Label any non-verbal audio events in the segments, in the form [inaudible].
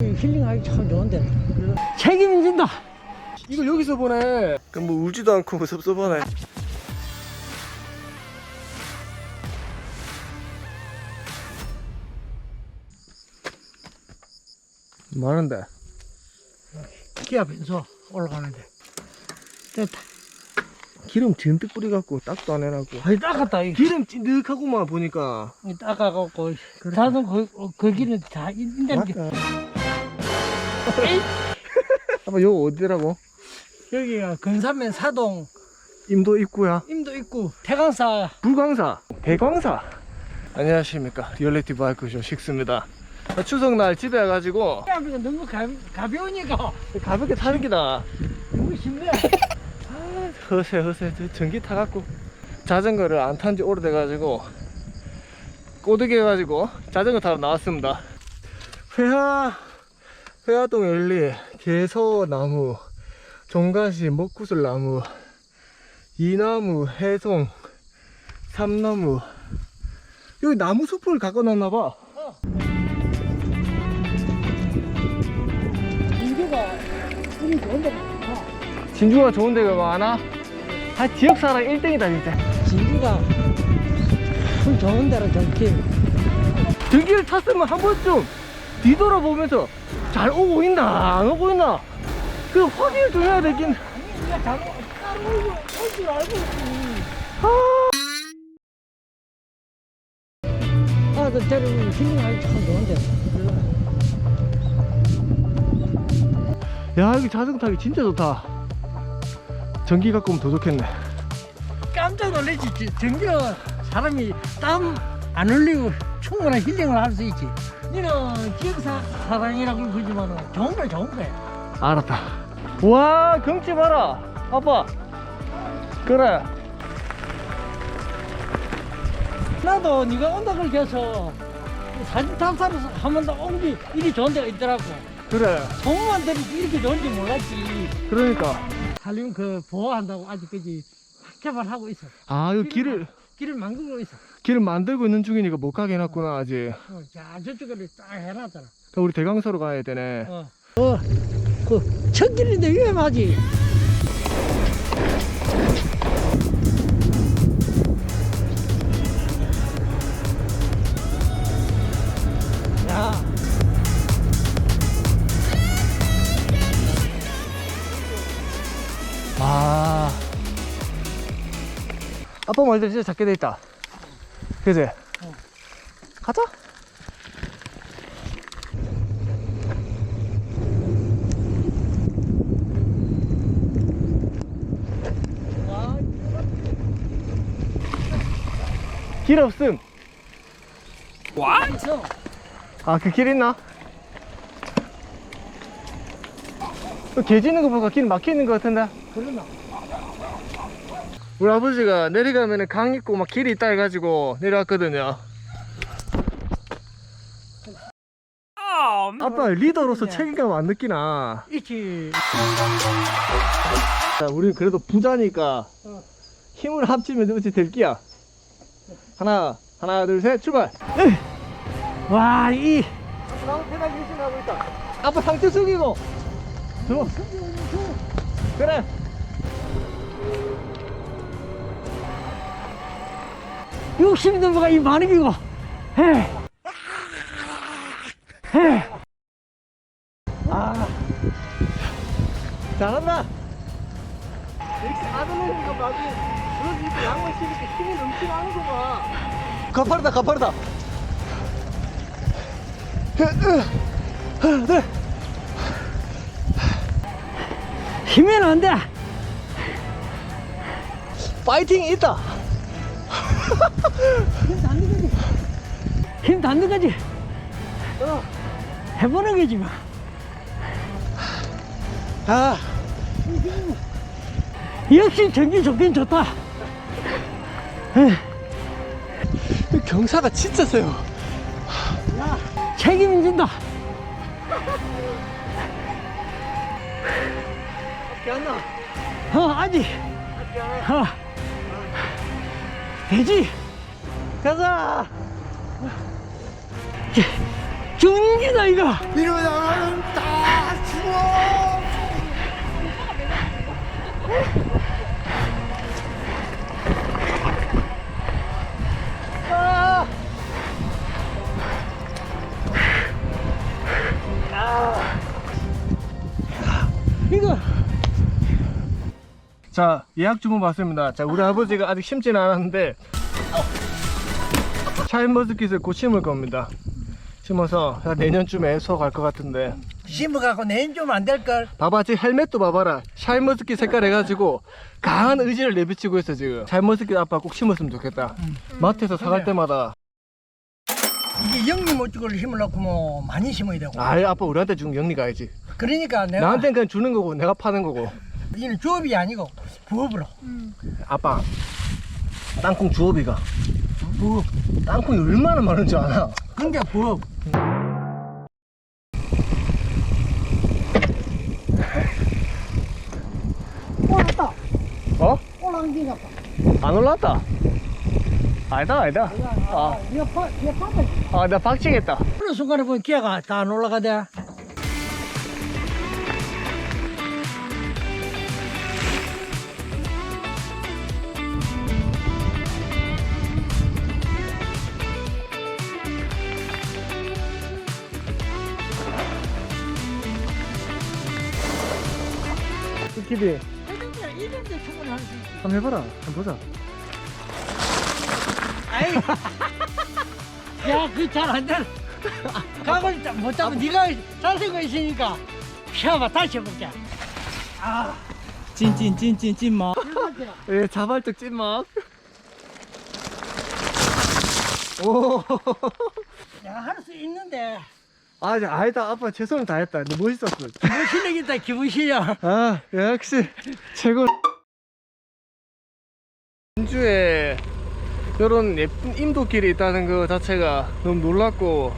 힐링하기 참 좋은데 책임진다 이걸 여기서 보네. 그럼 뭐 울지도 않고 뭐 섭섭하네. 많은데. 기아 변소 올라가는데 됐다 기름 진득 뿌려갖고 딱도 안 해놨고. 거의 닦았다 이거 기름 찐득하고만 보니까. 닦아갖고 자동 그, 그 길은 다 인된 게 [laughs] 아빠 여기 어디라고? 여기가 근산면 사동 임도 입구야. 임도 있고 태강사 불광사, 대광사. 안녕하십니까. 리얼리티 바이크 쇼 식스입니다. 추석날 집에 와가지고 기아비가 너무 가, 가벼우니까 가볍게 타는 기다. 너무 쉽네 아, 허세 허세 저 전기 타갖고 자전거를 안 탄 지 오래돼가지고 꼬드게 해가지고 자전거 타러 나왔습니다 회하 회화동 엘리 개서나무 종가시 먹구슬나무 이나무 해송 삼나무. 여기 나무 숲을 갖고 놨나봐. 인교가 운이 좋은데 많다. 진주가 좋은 데가 많아? 아 지역 사랑 1등이다 진짜. 진주가 운 좋은 데로 정팀 전기를 탔으면 한 번쯤 뒤돌아보면서 잘 오고 있나 안 오고 있나 그 확인을 좀 해야 되긴 아니 우리가 잘못 따로 올줄 알고 있지 아, 그 데리고 힐링하기 참 좋은데. 야 여기 자전거 타기 진짜 좋다 전기 갖고 오면 더 좋겠네 깜짝 놀랐지. 저- 전기가 사람이 땀 안 흘리고 충분한 힐링을 할 수 있지. 니는 기억사 사랑이라고 그러지만은 좋은 거야, 좋은 거야. 알았다 와 경치 봐라 아빠 그래 나도 네가 온다고 해서 사진 탐사를 한번 더 온게 일이 좋은 데가 있더라고. 그래 소문만 들으지 이렇게 좋은지 몰랐지. 그러니까 한림 그 보호한다고 아직까지 개발하고 있어. 아 이거 길을 길을 만들고 있어. 길을 만들고 있는 중이니까 못 가게 해놨구나 아직 어, 자, 저쪽으로 딱 해놨더라. 그럼 우리 대강사로 가야 되네 어. 어, 그, 첫 길인데 위험하지. 아빠 말대로 진짜 작게 돼 있다 그지? 어. 가자 와, 길 없음 있어. 아그 길 있나? 그개 짖는 거 보니까 길 막혀 있는 거 같은데 그러나. 우리 아버지가 내려가면 강 있고 막 길이 있다 해가지고 내려왔거든요. 아빠 리더로서 책임감 안 느끼나? 있지. 자, 우리 그래도 부자니까 어. 힘을 합치면 어찌 될 끼야 하나 하나 둘 셋 출발! 와, 이. 나 페달 유신하고 있다. 아빠 상체 숙이고! 줘! 그래 욕심이 넘어가 이 많으기고. 해. 해. 아 잘한다 역시 아들내미가 막이 그런 이렇게 양말 신으니까 힘이 넘치는 하는 거 봐 가파르다 가파르다 하나 둘 힘면 안 돼. 파이팅이 있다 힘 닿는 거지. 힘 닿는 거지. 어. 해보는 거지 뭐. 아 역시 전기 좋긴 좋다. 이 경사가 진짜 세요 책임진다. 기안나 어, 아직. 어. 되지. 가자 전기다 이거 이러다가 자 예약 주문 받습니다. 자 우리 아버지가 아직 심지는 않았는데 샤인머스킷을 곧 심을 겁니다. 심어서 한 내년쯤에 수확할 것 같은데. 심어갖고 내년 좀 안 될걸? 봐봐 지금 헬멧도 봐봐라. 샤인머스킷 색깔 해가지고 강한 의지를 내비치고 있어 지금. 샤인머스킷 아빠 꼭 심었으면 좋겠다. 마트에서 사갈. 때마다. 이게 영리 모찌를 심으려고 뭐 많이 심어야 되고. 아이 아빠 우리한테 준 영리가 알지. 그러니까 내가 나한테는 그냥 주는 거고 내가 파는 거고 이는 주업이 아니고 부업으로. 아빠 땅콩 주업이가. 부업. 땅콩이 얼마나 많은지 아나? 그러니까 부업. 올랐다. 어? 올라간 게가 봐안 올랐다? 아니다 아니다. 아, 이거 파 이거 파다 아 내가 박치겠다. 어느 순간에 보면 기아가 다 안 올라가대 스키비. 이런데 충분히 할수 있지. 한번 해봐라. 한번 보자. 아이. [laughs] 야그 잘안 돼. 가고 있다. 못 잡으면 네가 잘생겨 있으니까. 피아봐 다시 해볼게. 아. 찐찐찐찐찐 마. 예 자발적 찐막. 오. [laughs] 내가 할 수 있는데 아니 아니다. 아빠 최선을 다했다. 너 멋있었어. 기분 실력 있다 기분 실력. 아 역시 최고. 전주에 이런 예쁜 인도길이 있다는 거 자체가 너무 놀랍고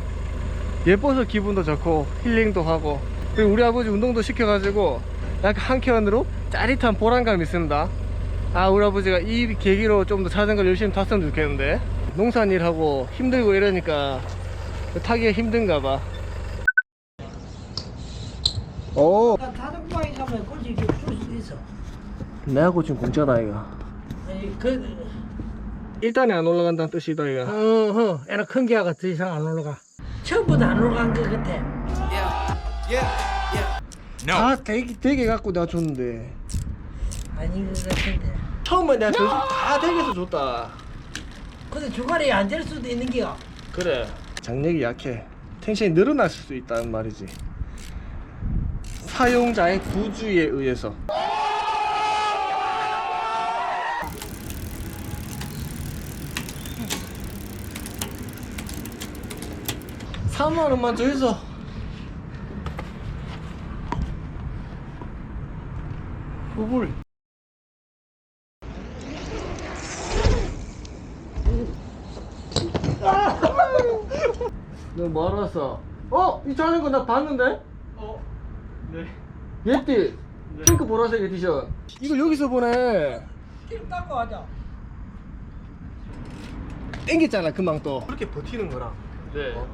예뻐서 기분도 좋고 힐링도 하고. 그리고 우리 아버지 운동도 시켜가지고 약간 한켠으로 짜릿한 보람감이 있습니다. 아 우리 아버지가 이 계기로 좀 더 자전거 열심히 탔으면 좋겠는데. 농산일하고 힘들고 이러니까 타기가 힘든가 봐 오, 자전거에 가면 꼴찌 줄수 있어. 내가 고친 공짜다 이거. 아니, 그 일단에 안 올라간다는 뜻이다 이거. 어허 애는 큰 개가 더 이상 안 올라가. 처음부터 안 올라간 것 같아. 다 되게, 되게 갖고 내가 줬는데. 아닌 것 같은데. 처음에 내가 줬, 다 되게서 줬다. 근데 주말에 안 될 수도 있는 게야 그래. 장력이 약해. 텐션이 늘어났을 수 있다는 말이지 사용자의 부주의에 의해서 삼만 원만 더 해서 후불 너 왔어? 어? 이 자전거 나 봤는데? 어. 네. 예띠 핑크 보라색 에디션 이거 여기서 보네 길 닦고 하자 땡겼잖아 금방 또 그렇게 버티는 거랑 네. 어?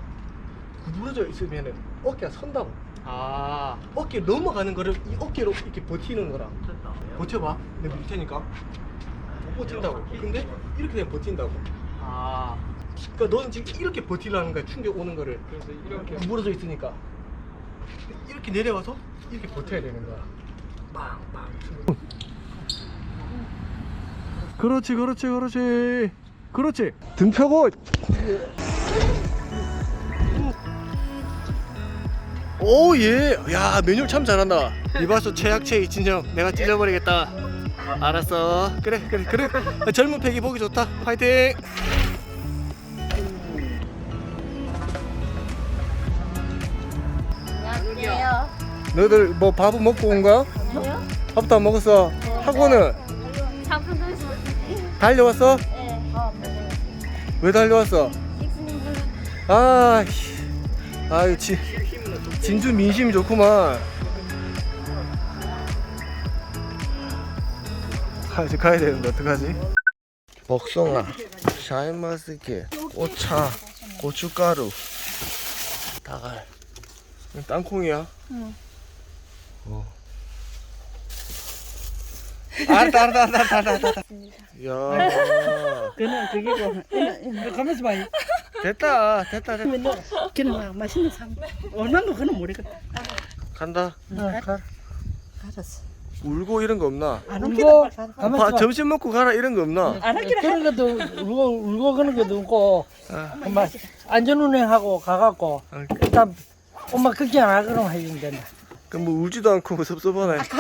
구부러져 있으면은 어깨가 선다고 아. 어깨 넘어가는 거를 이 어깨로 이렇게 버티는 거랑 됐다. 버텨봐 내가 밀 테니까 못 버틴다고 근데 이렇게 되면 버틴다고 아. 그러니까 너는 지금 이렇게 버티라는 거야 충격 오는 거를 그래서 이렇게. 구부러져 있으니까 이렇게 내려와서 이렇게 버텨야 되는 거야. 빵빵. 그렇지 그렇지 그렇지. 그렇지. 등 펴고. 오 예 야 매뉴얼 참 잘한다. 이발소 최약체 이진영. 내가 찔러버리겠다. 알았어. 그래 그래 그래. 젊은 패기 보기 좋다. 파이팅 너희들 뭐 밥은 먹고 온 거야? 아니요? 밥도 안 먹었어 학원은 상품 도시. 달려왔어? 네. 어, 네. 왜 달려왔어? 아, 씨. 아유, 지, 진주 민심이 좋구만. 아, 이제 가야 되는데, 어떡하지? 복숭아, 샤인머스켓, 오차, 고춧가루, 다갈. 땅콩이야? 응. 어. 알았다, 알았다, 알았다, 알았다, 알았다. 야. 그는 그게고 가면서 봐 됐다, 됐다, 됐다. 걔는 막 맛있는 삶 얼마나 그는 모르겠다 간다. 어, 가. 알았어. 울고 이런 거 없나? 안 울고. 안 아, 봐 점심 먹고 가라 이런 거 없나? 그런 것도 울고 울고 그런 것도 없고 아, 엄마 안전운행하고 가갖고 아, 일단 엄마 걱정 안 하거나 해주면 된다 뭐 울지도 않고 뭐 섭섭하네. 알았어.